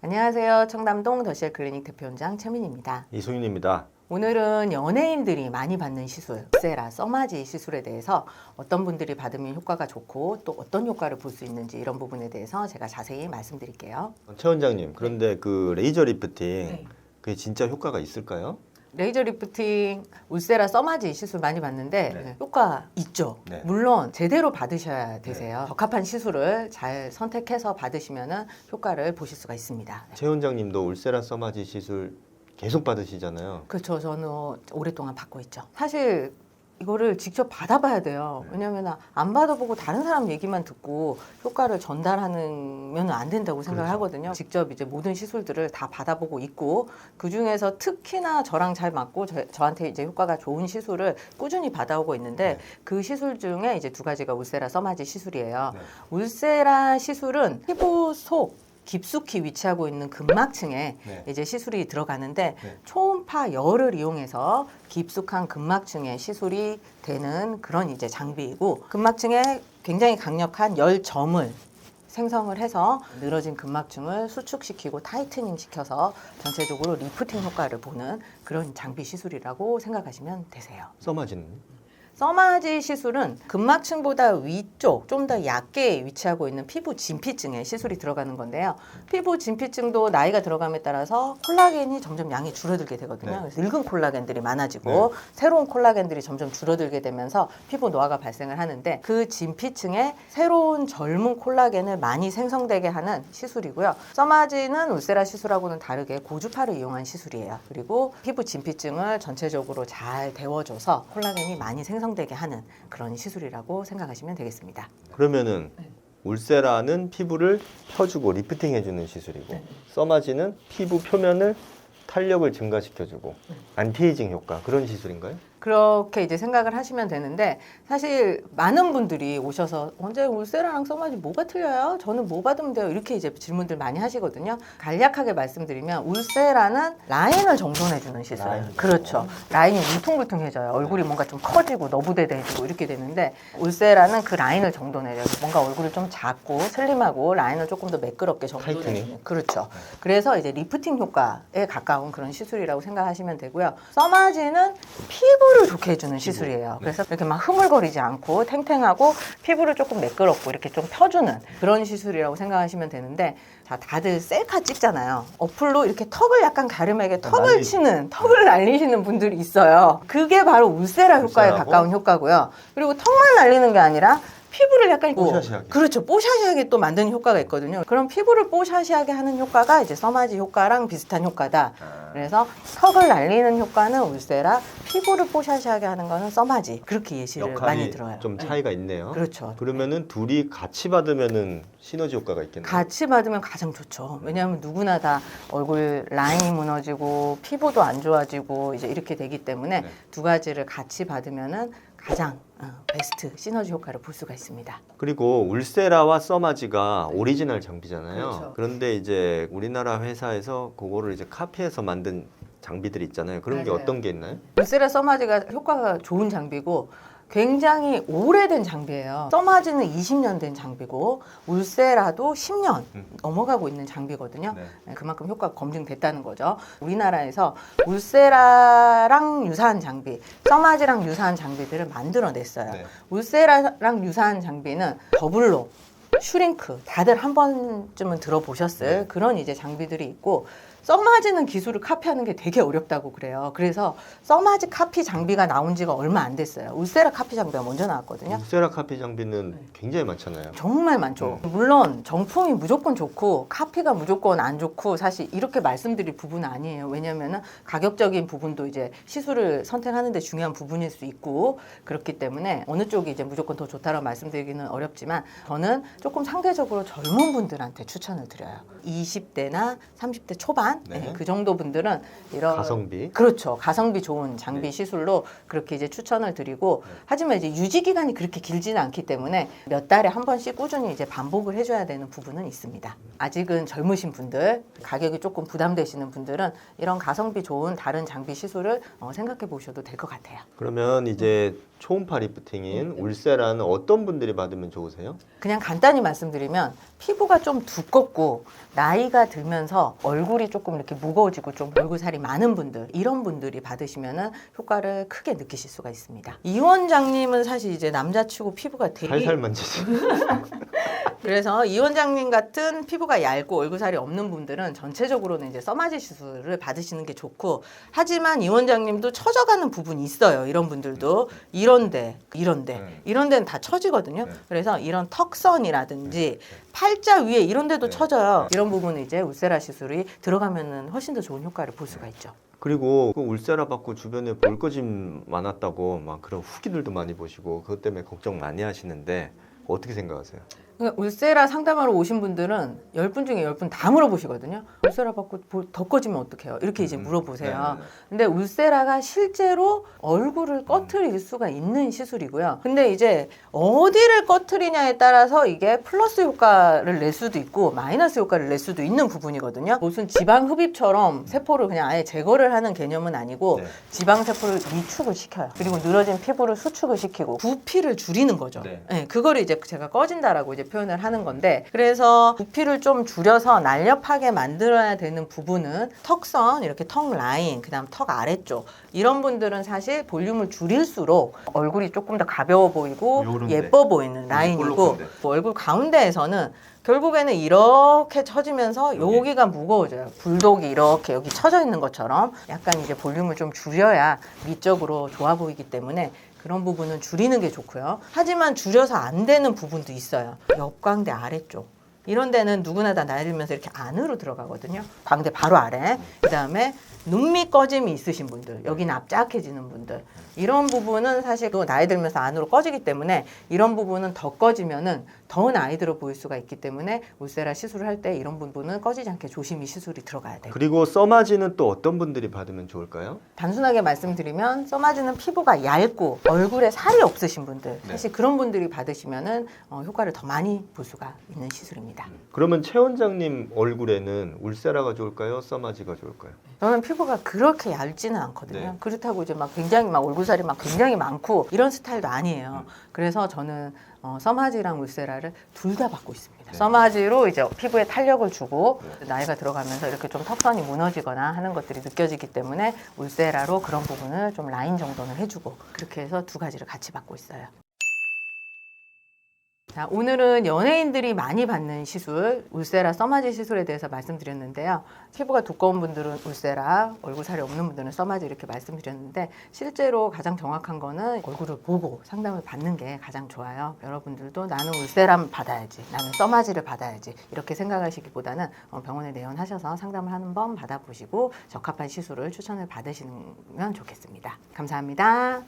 안녕하세요. 청담동 더시엘 클리닉 대표원장 최민입니다. 이소윤입니다. 오늘은 연예인들이 많이 받는 시술, 세라, 써마지 시술에 대해서 어떤 분들이 받으면 효과가 좋고 또 어떤 효과를 볼 수 있는지 이런 부분에 대해서 제가 자세히 말씀드릴게요. 최 원장님, 그런데 그 레이저 리프팅 네. 그게 진짜 효과가 있을까요? 레이저 리프팅, 울세라, 써마지 시술 많이 받는데 네. 효과 있죠. 네. 물론 제대로 받으셔야 되세요. 적합한 시술을 잘 선택해서 받으시면 효과를 보실 수가 있습니다. 최 원장님도 울세라 써마지 시술 계속 받으시잖아요. 그렇죠. 저는 오랫동안 받고 있죠. 사실 이거를 직접 받아봐야 돼요. 네. 왜냐하면 안 받아보고 다른 사람 얘기만 듣고 효과를 전달하면 안 된다고 생각을 그렇죠. 하거든요. 직접 이제 모든 시술들을 다 받아보고 있고 그 중에서 특히나 저랑 잘 맞고 저, 한테 이제 효과가 좋은 시술을 꾸준히 받아오고 있는데 네. 그 시술 중에 이제 두 가지가 울세라 써마지 시술이에요. 네. 울세라 시술은 피부 속 깊숙이 위치하고 있는 근막층에 네. 이제 시술이 들어가는데 네. 초음파 열을 이용해서 깊숙한 근막층에 시술이 되는 그런 이제 장비이고 근막층에 굉장히 강력한 열 점을 생성을 해서 늘어진 근막층을 수축시키고 타이트닝 시켜서 전체적으로 리프팅 효과를 보는 그런 장비 시술이라고 생각하시면 되세요. 써마지는 써마지 시술은 근막층보다 위쪽 좀더 얕게 위치하고 있는 피부 진피층에 시술이 들어가는 건데요. 피부 진피층도 나이가 들어감에 따라서 콜라겐이 점점 양이 줄어들게 되거든요. 네. 그래서 늙은 콜라겐들이 많아지고 새로운 콜라겐들이 점점 줄어들게 되면서 피부 노화가 발생을 하는데 그 진피층에 새로운 젊은 콜라겐을 많이 생성되게 하는 시술이고요. 써마지는 울세라 시술하고는 다르게 고주파를 이용한 시술이에요. 그리고 피부 진피층을 전체적으로 잘 데워줘서 콜라겐이 많이 생성 되게 하는 그런 시술이라고 생각하시면 되겠습니다. 그러면은 네. 울세라는 피부를 펴주고 리프팅 해주는 시술이고 네. 써마지는 피부 표면을 탄력을 증가시켜주고 네. 안티에이징 효과 그런 시술인가요? 그렇게 이제 생각을 하시면 되는데 사실 많은 분들이 오셔서 언제 울세라랑 써마지 뭐가 틀려요? 저는 뭐 받으면 돼요? 이렇게 이제 질문들 많이 하시거든요. 간략하게 말씀드리면 울세라는 라인을 정돈해주는 시술. 라인. 그렇죠. 라인이 울퉁불퉁해져요. 얼굴이 뭔가 좀 커지고 너부대대해지고 이렇게 되는데 울세라는 그 라인을 정돈해줘요. 뭔가 얼굴이 좀 작고 슬림하고 라인을 조금 더 매끄럽게 정돈해주는. 그렇죠. 그래서 이제 리프팅 효과에 가까운 그런 시술이라고 생각하시면 되고요. 써마지는 피부 를 좋게 해주는 시술이에요. 그래서 이렇게 막 흐물거리지 않고 탱탱하고 피부를 조금 매끄럽고 이렇게 좀 펴주는 그런 시술이라고 생각하시면 되는데 자 다들 셀카 찍잖아요. 어플로 이렇게 턱을 약간 가름하게 턱을 날리시- 치는 턱을 날리시는 분들이 있어요. 그게 바로 울세라 효과에? 가까운 효과고요. 그리고 턱만 날리는 게 아니라 피부를 약간 뽀샤시하게. 그렇죠. 뽀샤시하게 또 만드는 효과가 있거든요. 그럼 피부를 뽀샤시하게 하는 효과가 이제 써마지 효과랑 비슷한 효과다. 그래서 턱을 날리는 효과는 울세라, 피부를 뽀샤시하게 하는 거는 써마지. 그렇게 예시를 많이 들어요. 좀 네. 차이가 있네요. 그렇죠. 그러면은 둘이 같이 받으면은 시너지 효과가 있겠네요. 같이 받으면 가장 좋죠. 왜냐하면 누구나 다 얼굴 라인이 무너지고 피부도 안 좋아지고 이제 이렇게 되기 때문에 네. 두 가지를 같이 받으면은 가장 어, 베스트 시너지 효과를 볼 수가 있습니다. 그리고 울세라와 써마지가 오리지널 장비잖아요. 그렇죠. 그런데 이제 우리나라 회사에서 그거를 이제 카피해서 만든 장비들이 있잖아요. 그런 게 맞아요. 어떤 게 있나요? 울세라 써마지가 효과가 좋은 장비고 굉장히 오래된 장비예요. 써마지는 20년 된 장비고 울세라도 10년 음. 넘어가고 있는 장비거든요. 네. 네, 그만큼 효과가 검증됐다는 거죠. 우리나라에서 울세라랑 유사한 장비, 써마지랑 유사한 장비들을 만들어냈어요. 네. 울세라랑 유사한 장비는 더블로 슈링크 다들 한 번쯤은 들어보셨을 네. 그런 이제 장비들이 있고 써마지는 기술을 카피하는 게 되게 어렵다고 그래요. 그래서 써마지 카피 장비가 나온 지가 얼마 안 됐어요. 울세라 카피 장비가 먼저 나왔거든요. 울세라 카피 장비는 네. 굉장히 많잖아요. 정말 많죠. 물론 정품이 무조건 좋고 카피가 무조건 안 좋고 사실 이렇게 말씀드릴 부분은 아니에요. 왜냐면은 가격적인 부분도 이제 시술을 선택하는데 중요한 부분일 수 있고 그렇기 때문에 어느 쪽이 이제 무조건 더 좋다라고 말씀드리기는 어렵지만 저는 조금 상대적으로 젊은 분들한테 추천을 드려요. 20대나 30대 초반 네. 네, 그 정도 분들은 이런 가성비. 그렇죠. 가성비 좋은 장비 네. 시술로 그렇게 이제 추천을 드리고 네. 하지만 이제 유지 기간이 그렇게 길지는 않기 때문에 몇 달에 한 번씩 꾸준히 이제 반복을 해줘야 되는 부분은 있습니다. 아직은 젊으신 분들, 가격이 조금 부담되시는 분들은 이런 가성비 좋은 다른 장비 시술을 어, 생각해 보셔도 될 것 같아요. 그러면 이제 초음파 리프팅인 울세라는 어떤 분들이 받으면 좋으세요? 그냥 간단히 말씀드리면 피부가 좀 두껍고 나이가 들면서 얼굴이 조금 이렇게 무거워지고 좀 얼굴 살이 많은 분들 이런 분들이 받으시면은 효과를 크게 느끼실 수가 있습니다. 이 원장님은 사실 이제 남자 치고 피부가 되게 살살 만지지. 그래서 이 원장님 같은 피부가 얇고 얼굴살이 없는 분들은 전체적으로는 이제 써마지 시술을 받으시는 게 좋고 하지만 이 원장님도 처져가는 부분이 있어요. 이런 분들도 이런데 이런데 네. 이런 데는 다 처지거든요. 네. 그래서 이런 턱선이라든지 팔자 위에 이런 데도 네. 처져요. 이런 부분은 이제 울세라 시술이 들어가면은 훨씬 더 좋은 효과를 볼 수가 있죠. 그리고 그 울세라 받고 주변에 볼거짐 많았다고 막 그런 후기들도 많이 보시고 그것 때문에 걱정 많이 하시는데 어떻게 생각하세요? 그러니까 울세라 상담하러 오신 분들은 10분 중에 10분 다 물어보시거든요. 울세라 받고 볼- 더 꺼지면 어떡해요? 이렇게 이제 음, 물어보세요. 네네네. 근데 울세라가 실제로 얼굴을 꺼트릴 수가 있는 시술이고요. 근데 이제 어디를 꺼트리냐에 따라서 이게 플러스 효과를 낼 수도 있고 마이너스 효과를 낼 수도 있는 부분이거든요. 무슨 지방 흡입처럼 세포를 그냥 아예 제거를 하는 개념은 아니고 네. 지방 세포를 위축을 시켜요. 그리고 늘어진 피부를 수축을 시키고 부피를 줄이는 거죠. 네. 네, 그거를 이제 제가 꺼진다라고 이제 표현을 하는 건데 그래서 부피를 좀 줄여서 날렵하게 만들어야 되는 부분은 턱선 이렇게 턱 라인 그다음 턱 아래쪽 이런 분들은 사실 볼륨을 줄일수록 얼굴이 조금 더 가벼워 보이고 요런데. 예뻐 보이는 라인이고 볼록한데. 뭐 얼굴 가운데에서는 결국에는 이렇게 처지면서 여기. 여기가 무거워져요. 불독이 이렇게 여기 처져 있는 것처럼 약간 이제 볼륨을 좀 줄여야 미적으로 좋아 보이기 때문에 그런 부분은 줄이는 게 좋고요. 하지만 줄여서 안 되는 부분도 있어요. 옆광대 아래쪽. 이런 데는 누구나 다 나이 들면서 이렇게 안으로 들어가거든요. 광대 바로 아래. 그 다음에 눈밑 꺼짐이 있으신 분들, 여기는 압작해지는 분들. 이런 부분은 사실 그 나이 들면서 안으로 꺼지기 때문에 이런 부분은 더 꺼지면은 더 나이 들어 보일 수가 있기 때문에 울세라 시술을 할 때 이런 부분은 꺼지지 않게 조심히 시술이 들어가야 돼요. 그리고 써마지는 또 어떤 분들이 받으면 좋을까요? 단순하게 말씀드리면 써마지는 피부가 얇고 얼굴에 살이 없으신 분들 네. 사실 그런 분들이 받으시면은 어, 효과를 더 많이 볼 수가 있는 시술입니다. 그러면 최 원장님 얼굴에는 울세라가 좋을까요? 써마지가 좋을까요? 저는 피부가 그렇게 얇지는 않거든요. 네. 그렇다고 이제 막 굉장히 막 얼굴살이 막 굉장히 많고 이런 스타일도 아니에요. 음. 그래서 저는 어, 써마지랑 울세라를 둘 다 받고 있습니다. 네. 써마지로 이제 피부에 탄력을 주고 나이가 들어가면서 이렇게 좀 턱선이 무너지거나 하는 것들이 느껴지기 때문에 울세라로 그런 부분을 좀 라인 정도는 해주고 그렇게 해서 두 가지를 같이 받고 있어요. 자, 오늘은 연예인들이 많이 받는 시술, 울세라 써마지 시술에 대해서 말씀드렸는데요. 피부가 두꺼운 분들은 울세라, 얼굴 살이 없는 분들은 써마지 이렇게 말씀드렸는데 실제로 가장 정확한 거는 얼굴을 보고 상담을 받는 게 가장 좋아요. 여러분들도 나는 울세라 받아야지, 나는 써마지를 받아야지 이렇게 생각하시기보다는 어, 병원에 내원하셔서 상담을 한 번 받아보시고 적합한 시술을 추천을 받으시면 좋겠습니다. 감사합니다.